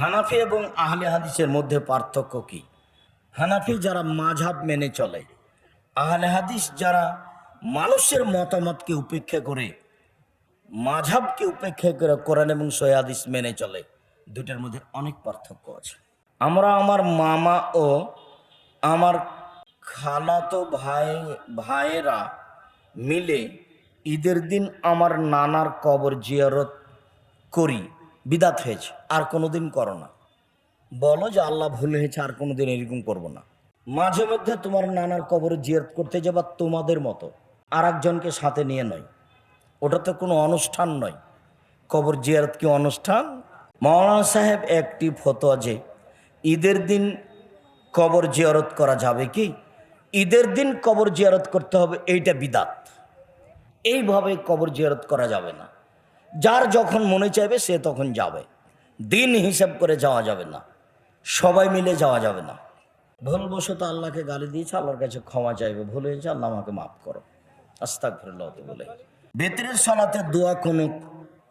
হানাফি এবং আহলে হাদিসের মধ্যে পার্থক্য কি? হানাফি যারা মাঝাব মেনে চলে, আহলে হাদিস যারা মানুষের মতামতকে উপেক্ষা করে মাঝাবকে উপেক্ষা করে কোরআন এবং সৈয়াদিস মেনে চলে দুটার মধ্যে অনেক পার্থক্য আছে। আমরা আমার মামা ও আমার খালাতো ভাই, ভাইয়েরা মিলে ঈদের দিন আমার নানার কবর জিয়ারত করি। বিদাত হয়েছে, আর কোনো দিন করো না। বলো যে আল্লাহ ভুল হয়েছে, আর কোনো দিন এরকম করব না। মাঝে মধ্যে তোমার নানার কবরে জিয়ারত করতে যাবা তোমাদের মতো আর একজনকে সাথে নিয়ে নয়। ওটা তো কোনো অনুষ্ঠান নয়। কবর জিয়ারত কি অনুষ্ঠান? মৌলানা সাহেব একটি ফতোয়া যে, ঈদের দিন কবর জিয়ারত করা যাবে কি? ঈদের দিন কবর জিয়ারত করতে হবে, এইটা বিদাত। এইভাবে কবর জিয়ারত করা যাবে না। যার যখন মনে চাইবে সে তখন যাবে। দিন হিসাব করে যাওয়া যাবে না। সবাই মিলে যাওয়া যাবে না। ভুলবশত আল্লাহকে গালি দিয়েছে, আল্লাহর কাছে ক্ষমা চাইবে, ভুলে হয়েছে, আল্লাহ আমাকে মাফ করো। আস্তাক ফিরল্লাহ বলে। বেতরের সলাতে দোয়া কোনো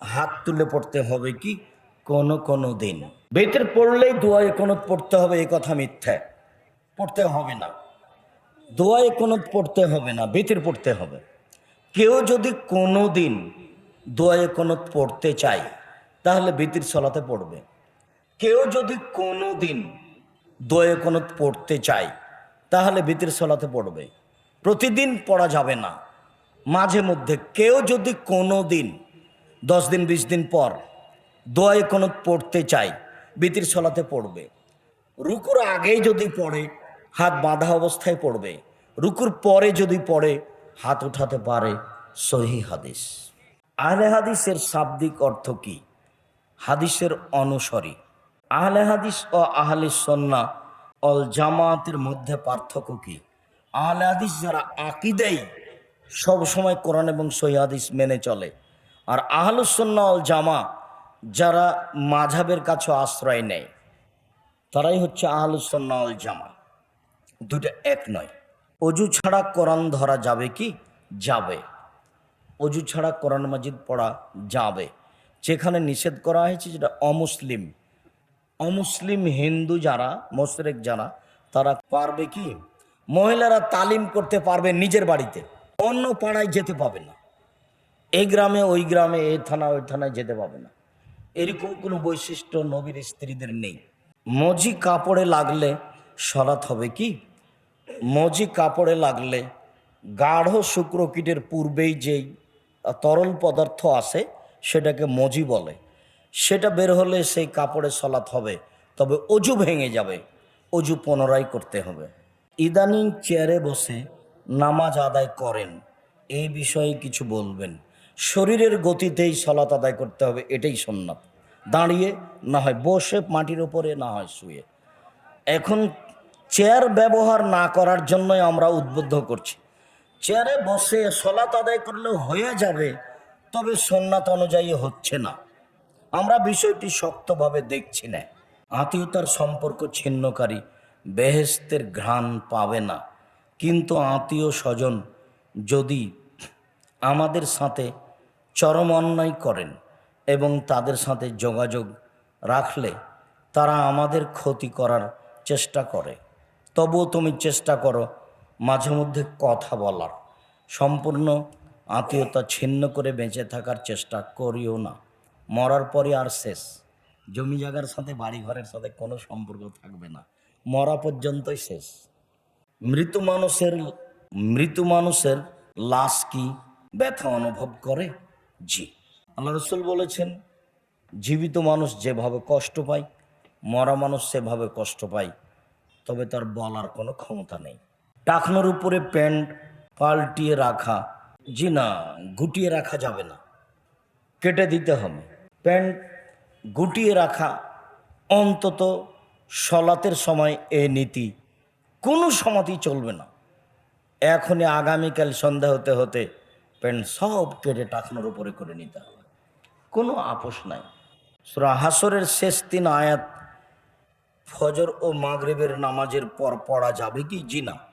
হাত তুলে পড়তে হবে কি? কোনো কোনো দিন। বেতের পড়লেই দোয়ায় কোনো পড়তে হবে এই কথা মিথ্যা। পড়তে হবে না। দোয়ায় কোনো পড়তে হবে না, বেতের পড়তে হবে। কেউ যদি কোনো দিন দোয়ায় কোনো পড়তে চায়, তাহলে বিতির সলাতে পড়বে। কেউ যদি কোনো দিন দোয়ে কোনো পড়তে চায়, তাহলে বেতির সলাতে পড়বে। প্রতিদিন পড়া যাবে না। মাঝে মধ্যে কেউ যদি কোনো দিন দশ দিন, বিশ দিন পর দোয়ায় কোনো পড়তে চায় বিতির সলাতে পড়বে। রুকুর আগেই যদি পড়ে, হাত বাঁধা অবস্থায় পড়বে। রুকুর পরে যদি পড়ে, হাত উঠাতে পারে সহি হাদিস। আহলে হাদিসের শাব্দিক অর্থ কি? হাদিসের অনুসরী। আহলে হাদিস ও আহলে সন্না অল জামাতের মধ্যে পার্থক্য কি? আহলে হাদিস যারা আকিদেই সব সময় কোরআন এবং সহি হাদিস মেনে চলে। আর আহলুসন্না অল জামা যারা মাঝাবের কাছে আশ্রয় নেয়, তারাই হচ্ছে আহলুসন্না অল জামা দুটো এক নয়। অজু ছাড়া কোরআন ধরা যাবে কি? যাবে। অজু ছাড়া কোরআন মাজিদ পড়া যাবে। যেখানে নিষেধ করা হয়েছে যেটা অমুসলিম। অমুসলিম হিন্দু যারা, মোশরেক যারা, তারা পারবে কি? মহিলারা তালিম করতে পারবে নিজের বাড়িতে। অন্য পাড়ায় যেতে পাবে না। এই গ্রামে, ওই গ্রামে এই থানা, ওই থানায় যেতে পাবে না। এরকম কোনো বৈশিষ্ট্য নবীর স্ত্রীদের নেই। মজি কাপড়ে লাগলে সরাত হবে কি? মজি কাপড়ে লাগলে গাঢ় শুক্রকীটের পূর্বেই যেই তরল পদার্থ আছে, সেটাকে মজি বলে। সেটা বের হলে সেই কাপড়ে সলাত হবে, তবে অজু ভেঙে যাবে, অজু পুনরায় করতে হবে। ইদানিং চেয়ারে বসে নামাজ আদায় করেন, এই বিষয়ে কিছু বলবেন। শরীরের গতিতেই সলাত আদায় করতে হবে, এটাই সন্ন্যত দাঁড়িয়ে, না হয় বসে, মাটির ওপরে না হয় শুয়ে। এখন চেয়ার ব্যবহার না করার জন্যই আমরা উদ্বুদ্ধ করছি। চেয়ারে বসে সলাত আদায় করলে হয়ে যাবে, তবে সন্ন্যাত অনুযায়ী হচ্ছে না। আমরা বিষয়টি শক্তভাবে দেখছি না। আত্মীয়তার সম্পর্ক ছিন্নকারী, বেহেস্তের ঘ্রাণ পাবে না। কিন্তু আত্মীয় স্বজন যদি আমাদের সাথে চরম অন্যায় করেন এবং তাদের সাথে যোগাযোগ রাখলে তারা আমাদের ক্ষতি করার চেষ্টা করে। তবুও তুমি চেষ্টা করো মাঝে মধ্যে কথা বলার। সম্পূর্ণ আত্মীয়তা ছিন্ন করে বেঁচে থাকার চেষ্টা করিও না। মরার পরে আর শেষ। জমি জায়গার সাথে বাড়ি ঘরের সাথে কোনো সম্পর্ক থাকবে না। মরা পর্যন্তই শেষ। মৃত মানুষের মৃত মানুষের লাশ কি ব্যথা অনুভব করে? জি। আল্লাহ রসুল বলেছেন, জীবিত মানুষ যেভাবে কষ্ট পায়, মরা মানুষ সেভাবে কষ্ট পায়, তবে তার বলার কোনো ক্ষমতা নেই। টাকনোর উপরে প্যান্ট পাল্টিয়ে রাখা। জি না, গুটিয়ে রাখা যাবে না। কেটে দিতে হবে। প্যান্ট গুটিয়ে রাখা অন্তত সলাতের সময় এ নীতি কোনো সময়তেই চলবে না। এখনই আগামীকাল সন্ধ্যা হতে হতে প্যান্ট সব কেটে টাকনোর উপরে করে নিতে হবে। কোনো আপোষ নাই। সুরা হাসরের শেষ তিন আয়াত ফজর ও মাগরেবের নামাজের পর পড়া যাবে কি? জি না।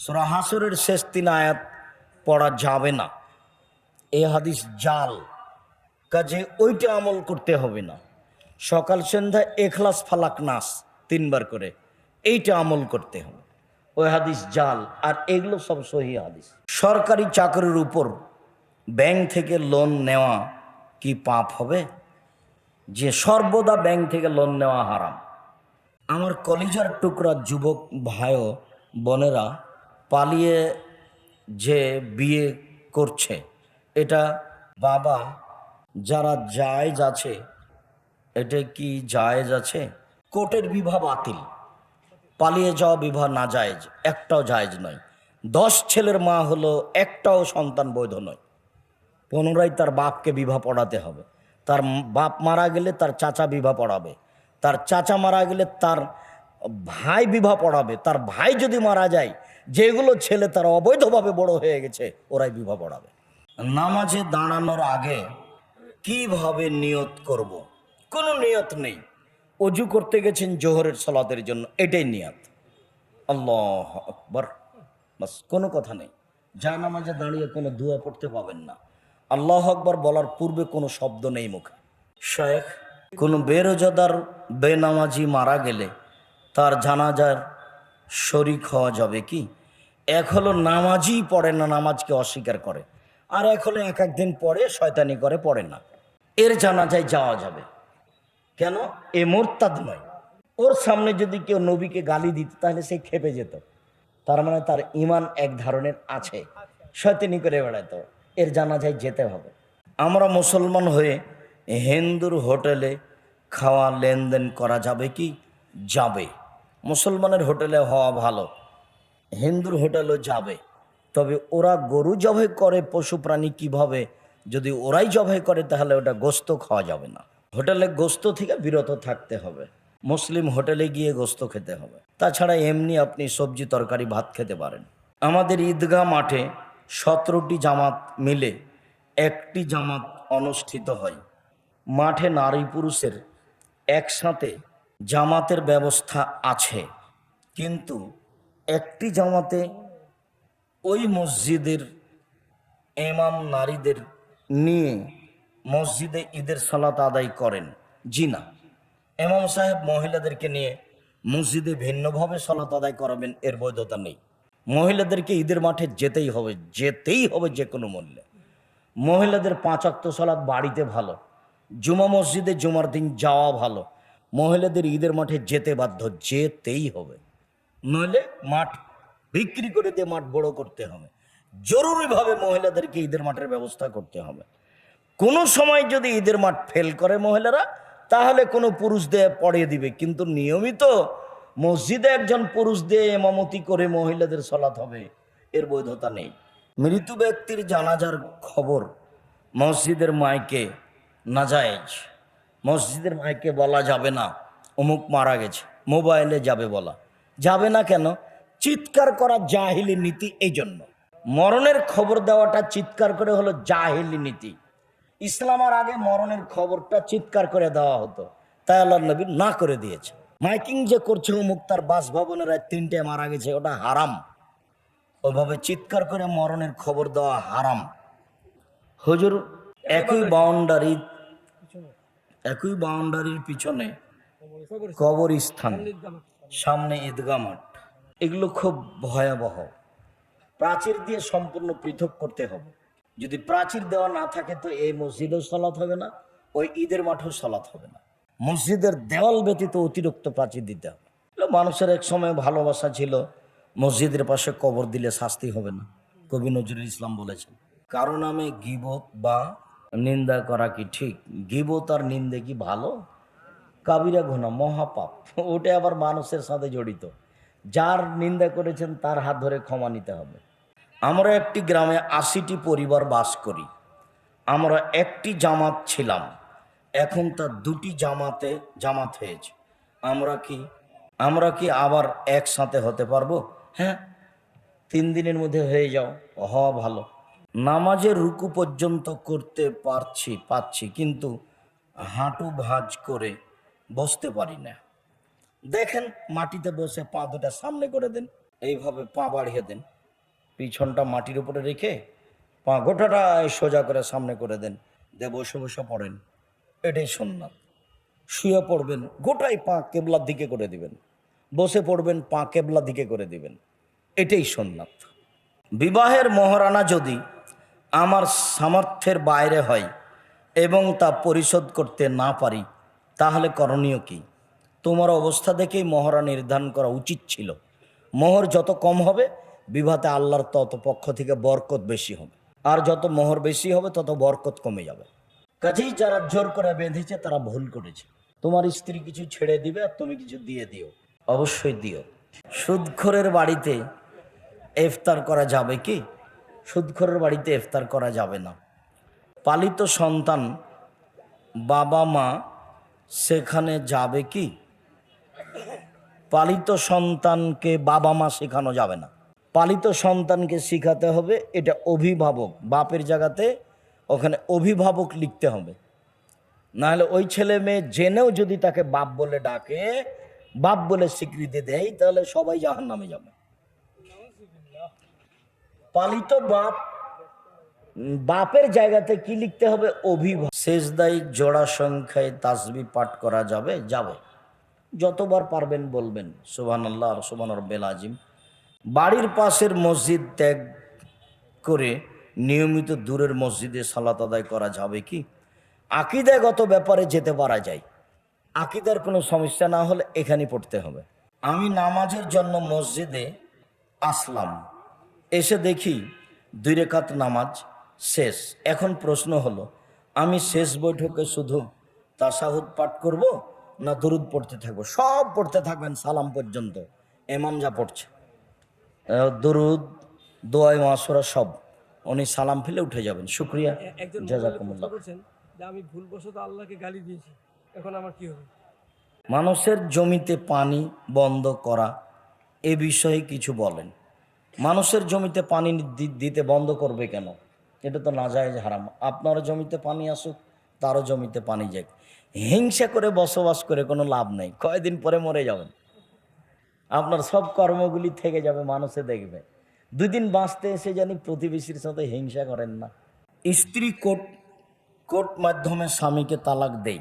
সুরা হাসরের শেষ তিন আয়াত পড়া যাবে না। এ হাদিস জাল। কাজে ওইটা আমল করতে হবে না। সকাল, সন্ধ্যা, এখলাস, ফালাক, নাস তিনবার করে এইটা আমল করতে হবে। ওই হাদিস জাল আর এগুলো সব সহি হাদিস। সরকারি চাকরির উপর ব্যাংক থেকে লোন নেওয়া কি পাপ হবে? যে সর্বদা ব্যাংক থেকে লোন নেওয়া হারাম। আমার কলিজার টুকরা যুবক ভাইও, বোনেরা পালিয়ে যে বিয়ে করছে, এটা বাবা যারা জায়েজ আছে, এটা কি জায়েজ আছে? কোর্টের বিবাহ বাতিল। পালিয়ে যাওয়া বিবাহ না জায়েজ, একটাও জায়েজ নয়। দশ ছেলের মা হলো একটাও সন্তান বৈধ নয়। পুনরায় তার বাপকে বিবাহ পড়াতে হবে। তার বাপ মারা গেলে তার চাচা বিবাহ পড়াবে। তার চাচা মারা গেলে তার ভাই বিবাহ পড়াবে। তার ভাই যদি মারা যায় যেগুলো ছেলে তারা অবৈধভাবে বড় হয়ে গেছে, ওরাই বিবাহ পড়াবে। নামাজে দাঁড়ানোর আগে কীভাবে নিয়ত করব। কোনো নিয়ত নেই। অজু করতে গেছেন জোহরের সলাতের জন্য, এটাই নিয়ত। আল্লাহ আকবর। বাস, কোনো কথা নেই। যা নামাজে দাঁড়িয়ে কোনো দুয়া পড়তে পাবেন না। আল্লাহ আকবর বলার পূর্বে কোনো শব্দ নেই মুখে। শেখ কোনো বেরোজাদার বেনামাজি মারা গেলে তার জানাজার শরিক হওয়া যাবে কি? এক হলো নামাজই পড়ে না, নামাজকে অস্বীকার করে। আর এক হলো এক একদিন পরে শয়তানি করে, পড়ে না। এর জানাজায় যাওয়া যাবে। কেন? এ মোরতাদ নয়। ওর সামনে যদি কেউ নবীকে গালি দিত, তাহলে সে খেপে যেত। তার মানে তার ইমান এক ধরনের আছে। শয়তানি করে বেড়াতো। এর জানাজায় যেতে হবে। আমরা মুসলমান হয়ে হিন্দুর হোটেলে খাওয়া লেনদেন করা যাবে কি? যাবে। মুসলমানের হোটেলে হওয়া ভালো। হিন্দুর হোটেলও যাবে। তবে ওরা গরু জবাই করে, পশু প্রাণী কীভাবে? যদি ওরাই জবাই করে, তাহলে ওটা গোস্ত খাওয়া যাবে না। হোটেলে গোস্ত থেকে বিরত থাকতে হবে। মুসলিম হোটেলে গিয়ে গোস্ত খেতে হবে। তাছাড়া এমনি আপনি সবজি, তরকারি, ভাত খেতে পারেন। আমাদের ঈদগাহ মাঠে সতেরোটি জামাত মিলে একটি জামাত অনুষ্ঠিত হয়। মাঠে নারী পুরুষের একসাথে জামাতের ব্যবস্থা আছে। কিন্তু একটি জামাতে ওই মসজিদের এমাম নারীদের নিয়ে মসজিদে ঈদের সালাত আদায় করেন। জি না। এমাম সাহেব মহিলাদেরকে নিয়ে মসজিদে ভিন্নভাবে সালাত আদায় করাবেন, এর বৈধতা নেই। মহিলাদেরকে ঈদের মাঠে যেতেই হবে যেতেই হবে যে কোনো মূল্যে। মহিলাদের পাঁচাক্ত সালাত বাড়িতে ভালো, জুমা মসজিদে জুমার দিন যাওয়া ভালো। মহিলাদের ঈদের মাঠে যেতে বাধ্য, যেতেই হবে। নইলে মাঠ বিক্রি করে দিয়ে মাঠ বড় করতে হবে। জরুরিভাবে মহিলাদেরকে ঈদের মাঠের ব্যবস্থা করতে হবে। কোনো সময় যদি ঈদের মাঠ ফেল করে মহিলারা, তাহলে কোনো পুরুষ দিয়ে পড়িয়ে দিবে। কিন্তু নিয়মিত মসজিদে একজন পুরুষ দিয়ে এমামতি করে মহিলাদের সলাৎ হবে, এর বৈধতা নেই। মৃত ব্যক্তির জানাজার খবর মসজিদের মাইকে নাজায়েজ। মসজিদের মাইকে বলা যাবে না, অমুক মারা গেছে, মোবাইলে যাবে বলা। যাবে না কেন? চিৎকার করা জাহিলি নীতি এই জন্য মরণের খবর দেওয়াটা চিৎকার করে হলো জাহিলি নীতি। ইসলামের আগে মরণের খবরটা চিৎকার করে দেওয়া হতো। তাই আল্লাহ নবী না করে দিয়েছে। মাইকিং যে করছে অমুক, তার বাসভবনের রাত তিনটে মারা গেছে, ওটা হারাম। ওভাবে চিৎকার করে মরণের খবর দেওয়া হারাম। হুজুর, একই বাউন্ডারি, একই বাউন্ডারির পিছনে কবরস্থান। সামনে ঈদগা মাঠ। এগুলো খুব ভয়াবহ। প্রাচীর দিয়ে সম্পূর্ণ পৃথক করতে হবে। যদি প্রাচীর দেওয়া না থাকে, তো এই মসজিদও সলাৎ হবে না, ওই ঈদের মাঠেও সলাৎ হবে না। মসজিদের দেওয়াল ব্যতীত অতিরিক্ত প্রাচীর দিতে হবে। মানুষের এক সময় ভালোবাসা ছিল, মসজিদের পাশে কবর দিলে শাস্তি হবে না, কবি নজরুল ইসলাম বলেছেন। কারণ আমি গিবত বা নিন্দা করা কি ঠিক? গিবত আর নিন্দে কি ভালো? কাবিরা গুণা মহাপাপ। ওটা আবার মানুষের সাথে জড়িত। যার নিন্দা করেছেন, তার হাত ধরে ক্ষমা নিতে হবে। আমরা একটি গ্রামে আশিটি পরিবার বাস করি। আমরা একটি জামাত ছিলাম। এখন তার দুটি জামাতে জামাত হয়েছে। আমরা কি আমরা কি আবার একসাথে হতে পারব? হ্যাঁ তিন দিনের মধ্যে হয়ে যাও, হওয়া ভালো। নামাজের রুকু পর্যন্ত করতে পারছি, পাচ্ছি। কিন্তু হাঁটু ভাঁজ করে বসতে পারি না। দেখেন, মাটিতে বসে পা দুটা সামনে করে দেন, এইভাবে পা বাড়িয়ে দেন। পিছনটা মাটির উপরে রেখে পা গোটাটা সোজা করে সামনে করে দেন। দে বসে বসে পড়েন। এটাই সুন্নাত। শুয়ে পড়বেন, গোটাই পা কেবলার দিকে করে দিবেন। বসে পড়বেন, পা কেবলা দিকে করে দিবেন। এটাই সোননাথ বিবাহের মহারানা যদি আমার সামর্থ্যের বাইরে হয় এবং তা পরিশোধ করতে না পারি তাহলে করণীয় কি? তোমার অবস্থা দেখেই মহরা নির্ধারণ করা উচিত ছিল। মোহর যত কম হবে বিবাহতে আল্লাহর তত পক্ষ থেকে বরকত বেশি হবে। আর যত মোহর বেশি হবে, তত বরকত কমে যাবে। কাজেই যারা জোর করে বেঁধেছে, তারা ভুল করেছে। তোমার স্ত্রী কিছু ছেড়ে দিবে আর তুমি কিছু দিয়ে দিও। অবশ্যই দিও। সুদখোরের বাড়িতে ইফতার করা যাবে কি? সুদখোরের বাড়িতে ইফতার করা যাবে না। পালিত সন্তান বাবা মা সেখানে যাবে কি? পালিত সন্তানকে বাবা মা শেখানো যাবে না। পালিত সন্তানকে শেখাতে হবে, এটা অভিভাবক, বাপের জায়গাতে ওখানে অভিভাবক লিখতে হবে। নাহলে ওই ছেলে মেয়ে জেনেও যদি তাকে বাপ বলে ডাকে, বাপ বলে স্বীকৃতি দেয়, তাহলে সবাই জাহান নামে যাবে। পালিত বাপ বাপের জায়গাতে কি লিখতে হবে? অভিভাবক। শেষদায়ী জোড়া সংখ্যায় তাসবি পাঠ করা যাবে? যাবে। যতবার পারবেন বলবেন। সুবান আল্লাহ আর সুবান রব্বেল আজিম বাড়ির পাশের মসজিদ ত্যাগ করে নিয়মিত দূরের মসজিদে সালাত আদায় করা যাবে কি? আকিদাগত ব্যাপারে যেতে পারা যায়। আকিদার কোনো সমস্যা না হলে এখানে পড়তে হবে। আমি নামাজের জন্য মসজিদে আসলাম। এসে দেখি দুই রেখাত নামাজ শেষ। এখন প্রশ্ন হলো আমি শেষ বৈঠকে শুধু তাসাহুদ পাঠ করব না দরুদ পড়তে থাকব? সব পড়তে থাকবেন সালাম পর্যন্ত। এমাম যা পড়ছে। দরুদ দোয়াই মাসুরা সব। উনি সালাম ফেলে উঠে যাবেন। শুক্রিয়া। জাজাকুমুল্লাহ। আমি ভুলবশত আল্লাহকে গালি দিয়েছি। এখন আমার কি হবে? মানুষের জমিতে পানি বন্ধ করা এ বিষয়ে কিছু বলেন। মানুষের জমিতে পানি দিতে বন্ধ করবে কেন? এটা তো না যায় হারাম। আপনার জমিতে পানি আসুক তারও জমিতে পানি যাক। হিংসা করে বসবাস করে কোনো লাভ নেই। কয়দিন পরে মরে যাবেন। আপনার সব কর্মগুলি থেকে যাবে, মানুষে দেখবে। দুই দিন বাঁচতে এসে জানি প্রতিবেশীর সাথে হিংসা করেন না। স্ত্রী কোর্ট কোর্ট মাধ্যমে স্বামীকে তালাক দেয়।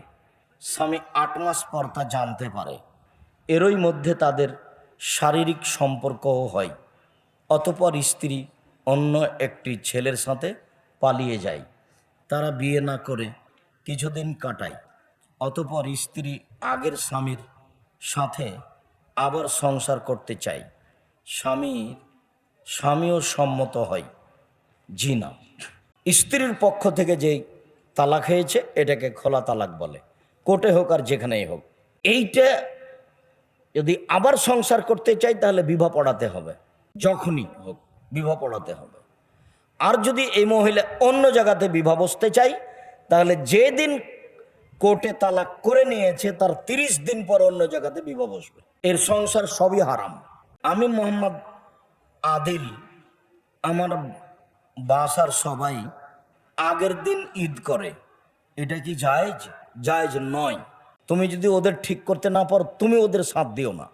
স্বামী আট মাস পর তা জানতে পারে। এরই মধ্যে তাদের শারীরিক সম্পর্কও হয়। অতপর স্ত্রী অন্য একটি ছেলের সাথে পালিয়ে যায়। তারা বিয়ে না করে কিছুদিন কাটায়। অতপর স্ত্রী আগের স্বামীর সাথে আবার সংসার করতে চায়। স্বামী, স্বামীও সম্মত হয়। জি না। স্ত্রীর পক্ষ থেকে যে তালাক হয়েছে, এটাকে খোলা তালাক বলে। কোর্টে হোক আর যেখানেই হোক। এইটা যদি আবার সংসার করতে চাই তাহলে বিবাহ পড়াতে হবে। যখনই হোক, বিবাহ পড়াতে হবে। আর যদি এই মহিলা অন্য জায়গাতে বিবাহ বসতে চাই তাহলে যেদিন কোর্টে তালাক করে নিয়েছে, তার তিরিশ দিন পর অন্য জায়গাতে বিবাহ বসবে। এর সংসার সবই হারাম। আমি মোহাম্মদ আদিল, আমার বাসার সবাই আগের দিন ঈদ করে। এটা কি জায়েজ? জায়েজ নয়। তুমি যদি ওদের ঠিক করতে না পারো, তুমি ওদের সাথ দিও না।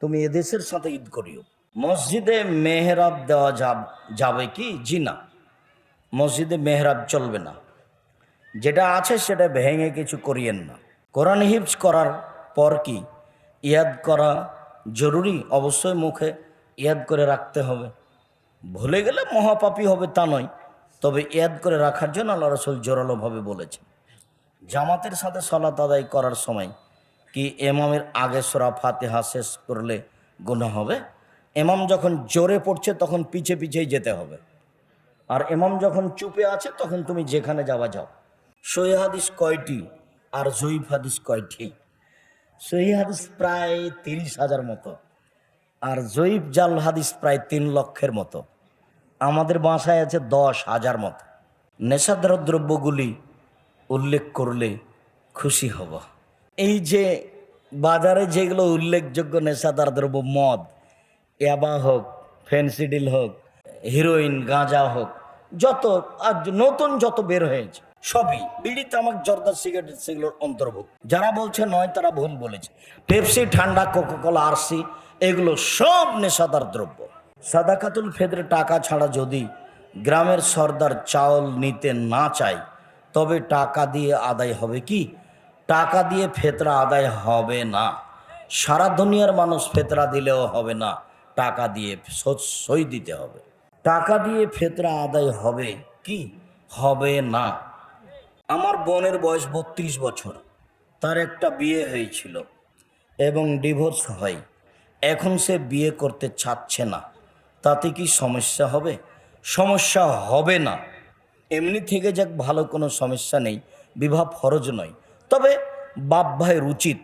তুমি এদেশের সাথে ঈদ করিও। মসজিদে মেহরাব দেওয়া যাব- যাবে কি? জি না মসজিদে মেহরাব চলবে না। যেটা আছে সেটা ভেঙে কিছু করিয়েন না। কোরআন হিফজ করার পর কি? ইয়াদ করা জরুরি? অবশ্যই মুখে ইয়াদ করে রাখতে হবে। ভুলে গেলে মহাপাপী হবে তা নয়, তবে ইয়াদ করে রাখার জন্য আল্লাহ রসুল জোরালোভাবে বলেছেন। জামাতের সাথে সলাত আদায় করার সময় কি এমামের আগে সোরা ফাতেহা শেষ করলে গুণা হবে? এমাম যখন জোরে পড়ছে তখন পিছে পিছেই যেতে হবে। আর এমাম যখন চুপে আছে, তখন তুমি যেখানে যাওয়া যাও। সহি হাদিস কয়টি আর জয়ীফ হাদিস কয়টি? সহি হাদিস প্রায় তিরিশ হাজার মতো আর জয়ীফ জাল হাদিস প্রায় তিন লক্ষের মতো। আমাদের বাসায় আছে দশ হাজার মতো। নেশাদার দ্রব্যগুলি উল্লেখ করলে খুশি হব। এই যে বাজারে যেগুলো উল্লেখযোগ্য নেশাদার দ্রব্য মদ, ইয়াবা হোক, ফেন্সিডিল হোক, হিরোইন, গাঁজা হোক যত আর নতুন যত বের হয়েছে, সবই। বিড়ি তামাক জর্দা সিগারেট সেগুলোর অন্তর্ভুক্ত। যারা বলছে নয়, তারা ভুল বলেছে। পেপসি, ঠান্ডা কোকোকলা আরসি, এগুলো সব নেশাদার দ্রব্য। সাদাকাতুল ফেদরে টাকা ছাড়া যদি গ্রামের সর্দার চাউল নিতে না চায়, তবে টাকা দিয়ে আদায় হবে কি? টাকা দিয়ে ফেতরা আদায় হবে না। সারা দুনিয়ার মানুষ ফেতরা দিলেও হবে না। টাকা দিয়ে সই দিতে হবে। টাকা দিয়ে ফেতরা আদায় হবে কি? হবে না। আমার বোনের বয়স বত্রিশ বছর। তার একটা বিয়ে হয়েছিল এবং ডিভোর্স হয়। এখন সে বিয়ে করতে চাচ্ছে না। তাতে কি সমস্যা হবে? সমস্যা হবে না। এমনি থেকে যাক, ভালো কোনো সমস্যা নেই। বিবাহ ফরজ নয়। তবে বাপ ভাইয়ের উচিত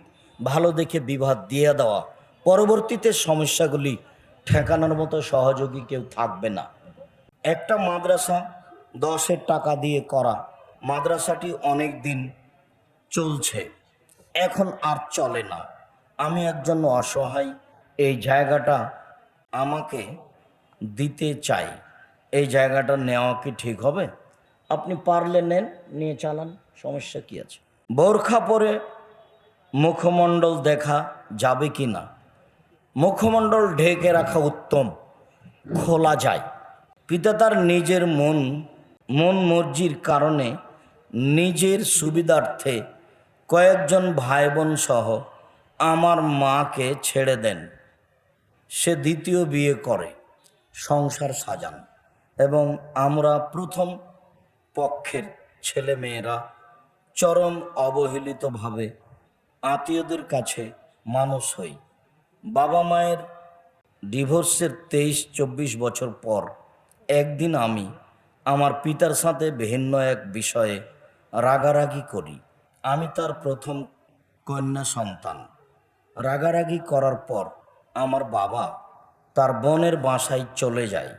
ভালো দেখে বিবাহ দিয়ে দেওয়া। পরবর্তীতে সমস্যাগুলি ঠেকানোর মতো সহযোগী কেউ থাকবে না। একটা মাদ্রাসা দশের টাকা দিয়ে করা, মাদ্রাসাটি অনেক দিন চলছে, এখন আর চলে না। আমি একজন অসহায়, এই জায়গাটা আমাকে দিতে চাই। এই জায়গাটা নেওয়া কি ঠিক হবে? আপনি পারলে নেন, নিয়ে চালান, সমস্যা কি আছে? বোরখা পরে মুখমণ্ডল দেখা যাবে কি না? মুখমণ্ডল ঢেকে রাখা উত্তম, খোলা যায়। পিতা তার নিজের মন মন মর্জির কারণে নিজের সুবিধার্থে কয়েকজন ভাই বোন সহ আমার মাকে ছেড়ে দেন। সে দ্বিতীয় বিয়ে করে, সংসার সাজান এবং আমরা প্রথম পক্ষের ছেলে মেয়েরা চরম অবহেলিতভাবে আত্মীয়দের কাছে মানুষ হই। বাবা মায়ের ডিভোর্সের তেইশ, চব্বিশ বছর পর একদিন আমি আমার পিতার সাথে ভিন্ন এক বিষয়ে রাগারাগি করি। আমি তার প্রথম কন্যা সন্তান। রাগারাগি করার পর আমার বাবা তার বোনের বাসায় চলে যায়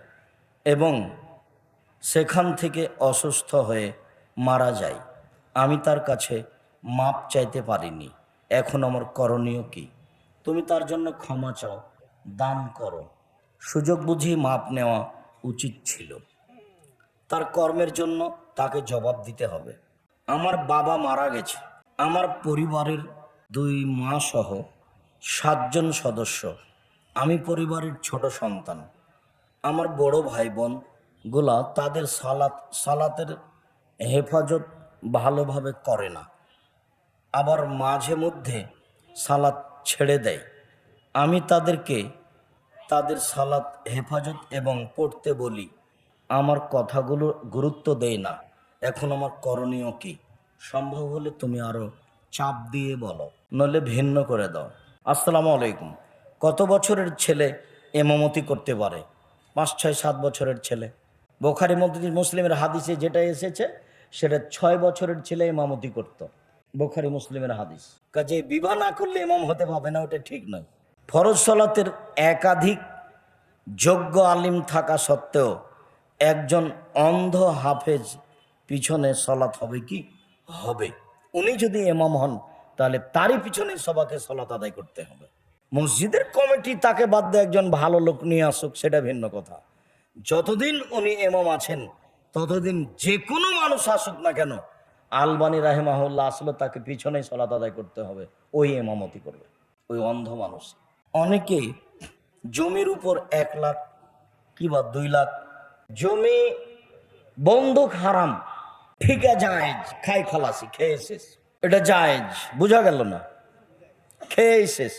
এবং সেখান থেকে অসুস্থ হয়ে মারা যায়। আমি তার কাছে মাপ চাইতে পারিনি। এখন আমার করণীয় কি? তুমি তার জন্য ক্ষমা চাও, দান করো। সুযোগ বুঝি মাপ নেওয়া উচিত ছিল। তার কর্মের জন্য তাকে জবাব দিতে হবে। আমার বাবা মারা গেছে। আমার পরিবারের দুই মা সহ সাতজন সদস্য। আমি পরিবারের ছোট সন্তান। আমার বড় ভাই বোনগুলা তাদের সালাত, সালাতের হেফাজত ভালোভাবে করে না। আবার মাঝে মধ্যে সালাত ছেড়ে দেয়। আমি তাদেরকে তাদের সালাত, হেফাজত এবং পড়তে বলি, আমার কথাগুলো গুরুত্ব দেয় না। এখন আমার করণীয় কি? সম্ভব হলে তুমি আরও চাপ দিয়ে বলো নলে ভিন্ন করে দাও। আসসালামু আলাইকুম। কত বছরের ছেলে এমামতি করতে পারে? পাঁচ, ছয়, সাত বছরের ছেলে। বোখারি মন্ত্রী মুসলিমের হাদিসে যেটা এসেছে, সেটা ছয় বছরের ছেলে ইমামতি করত। বোখারি মুসলিমের হাদিস। কাজে বিবাহ না করলে ইমাম হতে পাবে না, ওটা ঠিক নয়। ফরজ সলাতের একাধিক যোগ্য আলিম থাকা সত্ত্বেও একজন অন্ধ হাফেজ পিছনে সলাৎ হবে কি? হবে। উনি যদি এমাম হন, তাহলে তারই পিছনে সবাকে সলাৎ আদায় করতে হবে। মসজিদের কমিটি তাকে বাদ দিয়ে একজন ভালো লোক নিয়ে আসুক, সেটা ভিন্ন কথা। যতদিন উনি এমাম আছেন, ততদিন যে কোনো মানুষ আসুক না কেন আলবানী রাহেমাহুল্লাহ আসলে তাকে পিছনেই সলাত আদায় করতে হবে। ওই এমামতি করবে। ওই অন্ধ মানুষ। অনেকে জমির উপর এক লাখ কিংবা দুই লাখ জমি বন্দুক হারাম ঠিকা জায়েজ, খাই খালাসি, খেয়ে শেষ। এটা জায়েজ, বোঝা গেল না? খেয়ে শেষ।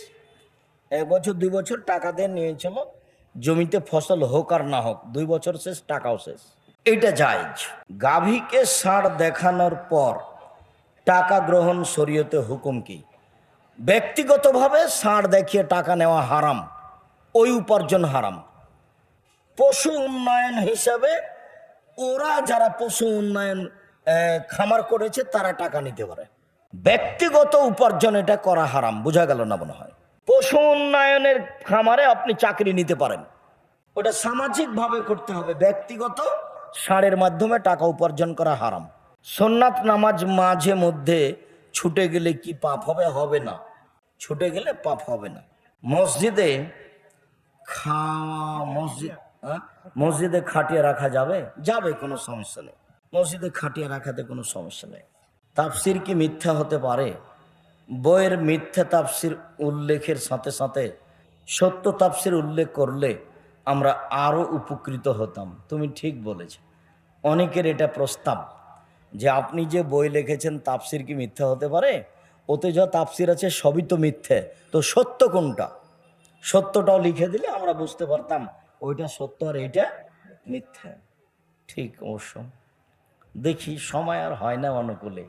এক বছর, দুই বছর টাকা দিয়ে নিয়েছিল, জমিতে ফসল হোক আর না হোক, দুই বছর শেষ, টাকাও শেষ। এটা জায়জ। গাভীকে ষাঁড় দেখানোর পর টাকা গ্রহণ শরীয়তে হুকুম কি? ব্যক্তিগতভাবে ষাঁড় দেখিয়ে টাকা নেওয়া হারাম, ওই উপার্জন হারাম। পশু উন্নয়ন হিসাবে ওরা যারা পশু উন্নয়ন খামার করেছে, তারা টাকা নিতে পারে। ব্যক্তিগত উপার্জন এটা করা হারাম, বোঝা গেল না মনে হয়? পশু উন্নয়নের খামারে আপনি চাকরি নিতে পারেন। ওটা সামাজিকভাবে করতে হবে, ব্যক্তিগত ষাঁড়ের মাধ্যমে টাকা উপার্জন করা হারাম। সোননাথ নামাজ মাঝে মধ্যে ছুটে গেলে কি পাপ হবে? হবে না। ছুটে গেলে পাপ হবে না। মসজিদে খাওয়া মসজিদ হ্যাঁ? মসজিদে খাটিয়ে রাখা যাবে? যাবে, কোনো সমস্যা নেই। মসজিদে খাটিয়ে রাখাতে কোনো সমস্যা নেই। তাফসির কি মিথ্যা হতে পারে? বইয়ের মিথ্যা তাফসির উল্লেখের সাথে সাথে সত্য তাফসির উল্লেখ করলে আমরা আরও উপকৃত হতাম। তুমি ঠিক বলেছ। অনেকের এটা প্রস্তাব যে আপনি যে বই লিখেছেন তাফসির কি মিথ্যা হতে পারে? ওতে যা তাপসির আছে সবই তো মিথ্যে। তো সত্য কোনটা? সত্যটাও লিখে দিলে আমরা বুঝতে পারতাম ওইটা সত্য আর এইটা মিথ্যা। ঠিক অবশ্য। দেখি, সময় আর হয় না অনুকূলে।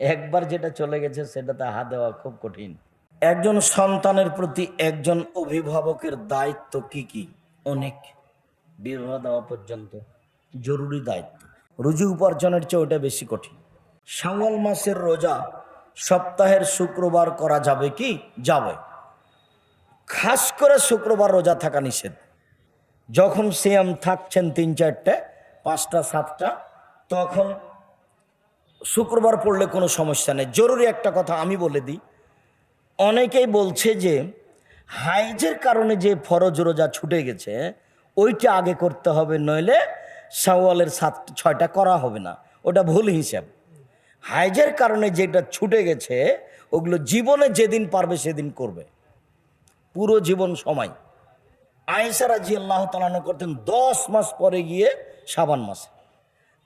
একবার যেটা চলে গেছে সেটাতে হাত দেওয়া খুব কঠিন। একজন সন্তানের প্রতি একজন অভিভাবকের দায়িত্ব কি কি? অনেক বিবাহ দেওয়া পর্যন্ত জরুরি দায়িত্ব। রুজি উপার্জনের চেয়ে ওটা বেশি কঠিন। শাওয়াল মাসের রোজা সপ্তাহের শুক্রবার করা যাবে কি? যাবে। খাস করে শুক্রবার রোজা থাকা নিষেধ। যখন সিয়াম থাকছেন তিন চারটে, পাঁচটা, সাতটা, তখন শুক্রবার পড়লে কোনো সমস্যা নেই। জরুরি একটা কথা আমি বলে দিই। অনেকেই বলছে যে হাইজের কারণে যে ফরজ রোজা ছুটে গেছে, ওইটা আগে করতে হবে, নইলে শাওয়ালের সাত, ছয়টা করা হবে না। ওটা ভুল হিসাব। হাইজের কারণে যেটা ছুটে গেছে, ওগুলো জীবনে যেদিন পারবে সেদিন করবে। পুরো জীবন সময়। আয়েশা রাজি আল্লাহ তালানো করতেন দশ মাস পরে গিয়ে সাবান মাসে।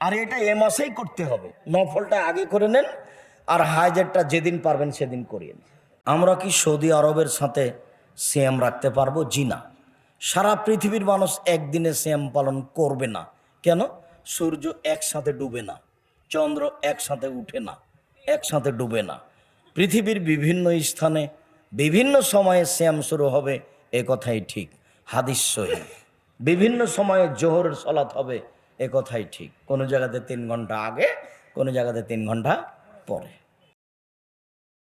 আর এটা এ মাসেই করতে হবে। নফলটা আগে করে নেন, আর হাইজারটা যেদিন পারবেন সেদিন করিয়ে নেন। আমরা কি সৌদি আরবের সাথে সিএম রাখতে পারব, জি না। সারা পৃথিবীর মানুষ একদিনে সিএম পালন করবে না। কেন? সূর্য একসাথে ডুবে না, চন্দ্র একসাথে উঠে না, একসাথে ডুবে না। পৃথিবীর বিভিন্ন স্থানে, বিভিন্ন সময়ে শ্যাম শুরু হবে, এ কথাই ঠিক, হাদিস সহি। বিভিন্ন সময়ে জোহরের সলাৎ হবে, এ কথাই ঠিক। কোনো জায়গাতে তিন ঘণ্টা আগে, কোনো জায়গাতে তিন ঘণ্টা পরে।